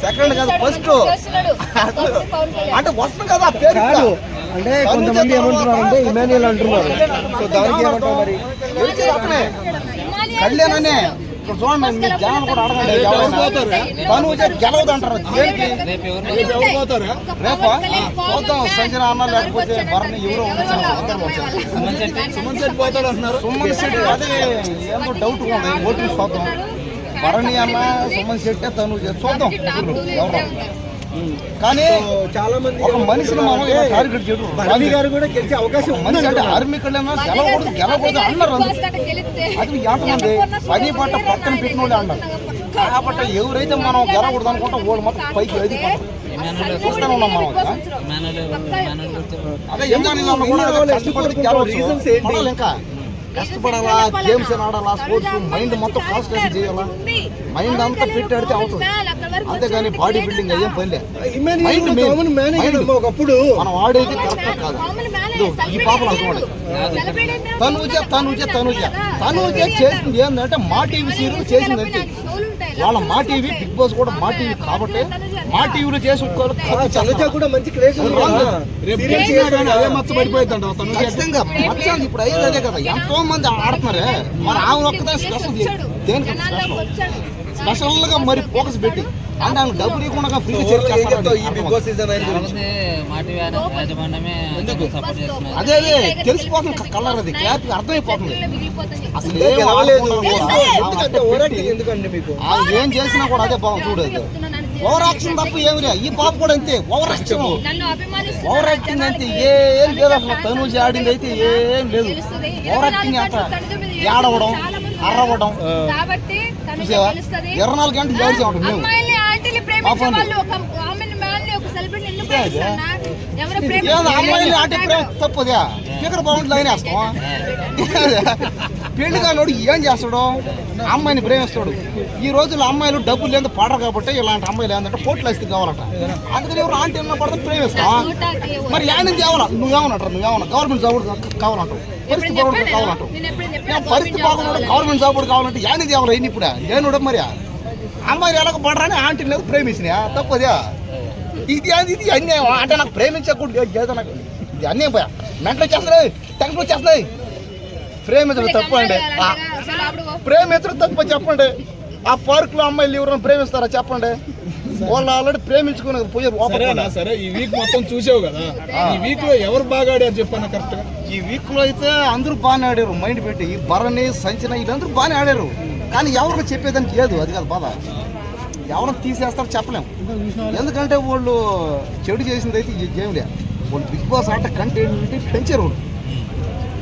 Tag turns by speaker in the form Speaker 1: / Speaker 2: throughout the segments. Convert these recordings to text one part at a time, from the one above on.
Speaker 1: Second కాదు first. అంటే వస్తుంది కదా ఆ పేరు.
Speaker 2: అంటే కొంతమంది ఏమంటున్నారు అంటే ఇమాన్యుయల్ అంటున్నారు. సో దానికి ఏమంటారు మరి?
Speaker 1: గెలిచేది అతనే.
Speaker 3: హిమాలయాలు
Speaker 1: కళ్యాణ్ అనే ఇక్కడ చూడండి మీ జనాలు కూడా అడగండి ఎవరైనా. తను గెలవదు అంటారు.
Speaker 3: ఒక పవన్
Speaker 1: రేపా చూద్దాం సంజన అన్న లేకపోతే. భరణి ఎవరో
Speaker 3: ఎవరు. సుమన్ శెట్టి.
Speaker 1: పోతాడు అంటున్నారు సుమన్ శెట్టి అదే ఏమో డౌట్ ఉంది. ఓట్లు చూద్దాం భరణి అన్న సుమన్ శెట్టి తను చూద్దాం. కానీ
Speaker 2: చాలా మంది
Speaker 1: ఒక మనిషిని మనం టార్గెట్ చేయడం
Speaker 2: భరణి గారు కూడా గెలిచే అవకాశం
Speaker 1: మనిషి అంటే ఆర్మీ కళ్యాణ గెలవకూడదు గెలవకూడదు అన్నారు. అది ఎంతమంది పని పట్ట పక్కన పెట్టిన వాళ్ళు అన్నారు. కాబట్టి ఎవరైతే మనం గెలవకూడదు అనుకుంటాం వాళ్ళు మొత్తం పైకి ఎది చూస్తూనే ఉన్నాం మనం అదే కష్టపడి గెలవచ్చు. ఇంకా. కష్టపడాలా గేమ్స్ ఆడాలా స్పోర్ట్స్ మైండ్ మొత్తం కాన్సన్ట్రేషన్ చేయాలా? మైండ్ అంతా పెట్టి ఆడితే అవుతుంది. అంతేగాని బాడీ బిల్డింగ్ అయ్యేం పనిలే Mind.
Speaker 2: ఒకప్పుడు.
Speaker 1: మనం ఆడేది కరెక్ట్ కాదు. ఈ పాపలు అనుకోండి తనుజ తనుజ తనుజ తనుజ. చేసింది ఏంటంటే మా టీవీ సీరియల్ చేసింది అంతే. వాళ్ళ మా టీవీ బిగ్ బాస్ కూడా మా టీవీ కాబట్టి మా టీవీలో చేసి
Speaker 2: తనుజ కూడా మంచి క్రేజ్.
Speaker 1: అదే మచ్చ ఖచ్చితంగా. ఇప్పుడు అయ్యేది అదే కదా. ఎంతో మంది ఆడుతున్నారే. మన ఆమె ఒక్కదే స్పెషల్ దేనికి స్పెషల్ స్పెషల్గా మరి ఫోకస్ పెట్టి. అంటే ఆమె డబ్బులు ఇవ్వకుండా ఫ్రీ అదే అదే తెలిసిపోతుంది కలర్ అది క్లాప్ అర్థమైపోతుంది. అసలు
Speaker 2: ఎందుకంటే మీకు?
Speaker 1: ఏం చేసినా కూడా అదే బాగా చూడదు ఓవర్ యాక్షన్ తప్ప ఏమి లే ఈ పాప కూడా అంతే. ఓవర్ యాక్షన్ ఓవర్ యాక్టింగ్ అంతే ఏం లేదు అసలు. తనుజ ఆడింది అయితే ఏం లేదు. ఓవర్ యాక్టింగ్ అంత ఏడవడం అరవడం. చూసావా. ఇరవై నాలుగు గంటలు ఏడిచి ఉంటాం మేము.
Speaker 3: ఆంటీలు ప్రేమించే. వాళ్ళు ఒక ఆమెని మ్యాన్ని ఒక సెలబ్రిటీ ఎందుకు
Speaker 1: ఇదే అదే.
Speaker 3: ప్రేమిస్తారన్నా? ఎవరు
Speaker 1: ఏదో
Speaker 3: ప్రేమించారు?
Speaker 1: అమ్మాయిని ఆటే ప్రేమ తప్పదే ఫిగర్ బాగుంటుంది లైన్ వేస్తాం పెళ్ళి కానోడు ఏం చేస్తాడు? అమ్మాయిని ప్రేమిస్తాడు. ఈ రోజుల్లో అమ్మాయిలు డబ్బులు లేదు పడరు కాబట్టి ఇలాంటి అమ్మాయిలు ఏంటంటే పోట్లు వేస్తే కావాలట. అందుకని ఎవరు ఆంటీ ఉన్న పడితే ప్రేమిస్తాం మరి యానికి కావాలా? నువ్వేమన్నట్టు నువ్వేమన్నా గవర్నమెంట్ జాబ్ కావాలంటావు. పరిస్థితి
Speaker 3: చెప్పాను
Speaker 1: కావాలంటావు. పరిస్థితి బాగున్నాడు గవర్నమెంట్ జాబ్ కావాలంటే యానికి కావాలి? ఇప్పుడు? నేను మరి? అమ్మాయిలు ఎలాగ పడరాని ఆంటీ లేదు ప్రేమించినా తప్పదే ఇది అది ఇది అన్యాయం అంటే నాకు ప్రేమించకూడదు. ఏదో నాకు ఇది అన్యాయం పోయా. మెంటలు చేస్తున్నాయి టెన్షన్ వచ్చేస్తున్నాయి. ప్రేమించడం తప్పు అండి. ప్రేమించడం తప్పు చెప్పండి. ఆ పార్క్లో అమ్మాయిలు ఎవరైనా ప్రేమిస్తారా చెప్పండి. వాళ్ళు ఆల్రెడీ ప్రేమించుకుని పోయి
Speaker 4: సరేనా సరే ఈ వీక్ మొత్తం చూసావు కదా. ఈ వీక్లో ఎవరు బాగా ఆడారు చెప్పన్న కరెక్ట్గా?
Speaker 1: ఈ వీక్లో అయితే అందరూ బాగానే ఆడారు. మైండ్ పెట్టి ఈ భరణి సంచన వీళ్ళందరూ బాగానే ఆడారు. కానీ ఎవరికి చెప్పేదానికి లేదు అది కాదు బాధ. ఎవరికి తీసేస్తారో చెప్పలేము. ఎందుకంటే వాళ్ళు చెడు చేసింది అయితే ఈ గేమ్లే. వాళ్ళు బిగ్ బాస్ ఆట కంటెంట్ పెంచారు వాళ్ళు.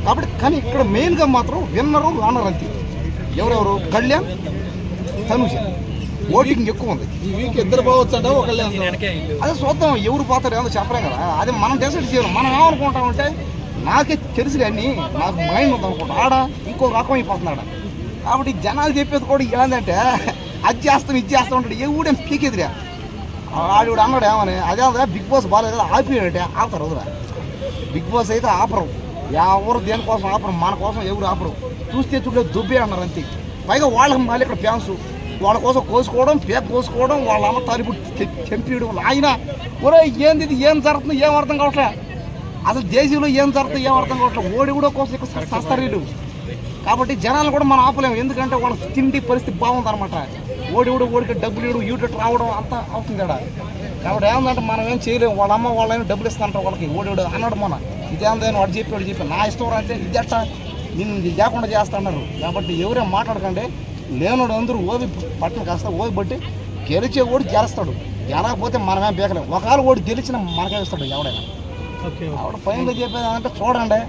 Speaker 1: కాబట్టి కానీ ఇక్కడ మెయిన్గా మాత్రం విన్నరు రానరు అంతే. ఎవరెవరు? కళ్యాణ్ తనుజ. ఓటింగ్ ఎక్కువ ఉంది.
Speaker 4: ఈ వీక్ ఇద్దరు పోవచ్చు అంట ఒకళ్ళే
Speaker 1: అదే చూద్దాం ఎవరు పోతారు ఏమో చెప్పలేం కదా. అది మనం డిసైడ్ చేయాలి. మనం ఏమనుకుంటామంటే నాకే తెలుసు కానీ నాకు మైండ్ ఉంది అనుకుంటా ఆడ ఇంకో రకం అయిపోతున్నాడు. కాబట్టి జనాలు చెప్పేది కూడా ఏంటంటే అది చేస్తాం ఇది చేస్తాం ఉంటాడు ఏ ఊడేం పీకేదిరా? ఆడు కూడా అన్నాడు ఏమని అదే అదే బిగ్ బాస్ బాగాలేదు ఆపిడంటే ఆపుతారు వదిలే బిగ్ బాస్ అయితే ఆపరు. ఎవరు దేనికోసం ఆపరు మన కోసం ఎవరు ఆపరు. చూస్తే చూడలేదు దుబ్బే అన్నారు అంతే. పైగా వాళ్ళకి మళ్ళీ ఇక్కడ ఫ్యాన్స్ వాళ్ళ కోసం కోసుకోవడం పేక్ కోసుకోవడం వాళ్ళ అమ్మ తలుపు చెంపియడం ఆయన ఒరే ఏంది ఇది? ఏం జరుగుతుంది ఏం అర్థం కావట్లే. అసలు దేశంలో ఏం జరుగుతుంది ఏం అర్థం కావట్లే. ఓడి కూడా కోసం ఇక్కడ సస్తారు వీళ్ళు కాబట్టి జనాలు కూడా మనం ఆపలేము. ఎందుకంటే వాళ్ళ తిండి పరిస్థితి బాగుంది అనమాట ఓడి కూడా ఓడికి డబ్బులు ఇవ్వడం యూటెట్ రావడం అంతా అవుతుంది కదా కాబట్టి ఏమందంటే మనం ఏం చేయలేము వాళ్ళ అమ్మ వాళ్ళని డబ్బులు ఇస్తానంటారు వాళ్ళకి. ఓడి ఓడి అన్నాడు మొన్న. ఇదేందని వాడు చెప్పి వాడు చెప్పి నా ఇష్టం అంటే ఇది ఎట్టా నేను ఇది లేకుండా చేస్తాన్నారు కాబట్టి ఎవరేం మాట్లాడకండి. లేనుడు అందరూ ఓది పట్టణ కాస్త ఓది బట్టి గెలిచే ఓడి గెలుస్తాడు. గెలకపోతే మనమేం బేకలేము ఒకవేళ ఓడి గెలిచిన మనకే ఇస్తాడు ఎవడైనా. ఆవిడ ఫైనల్ చెప్పేది అంటే చూడండి.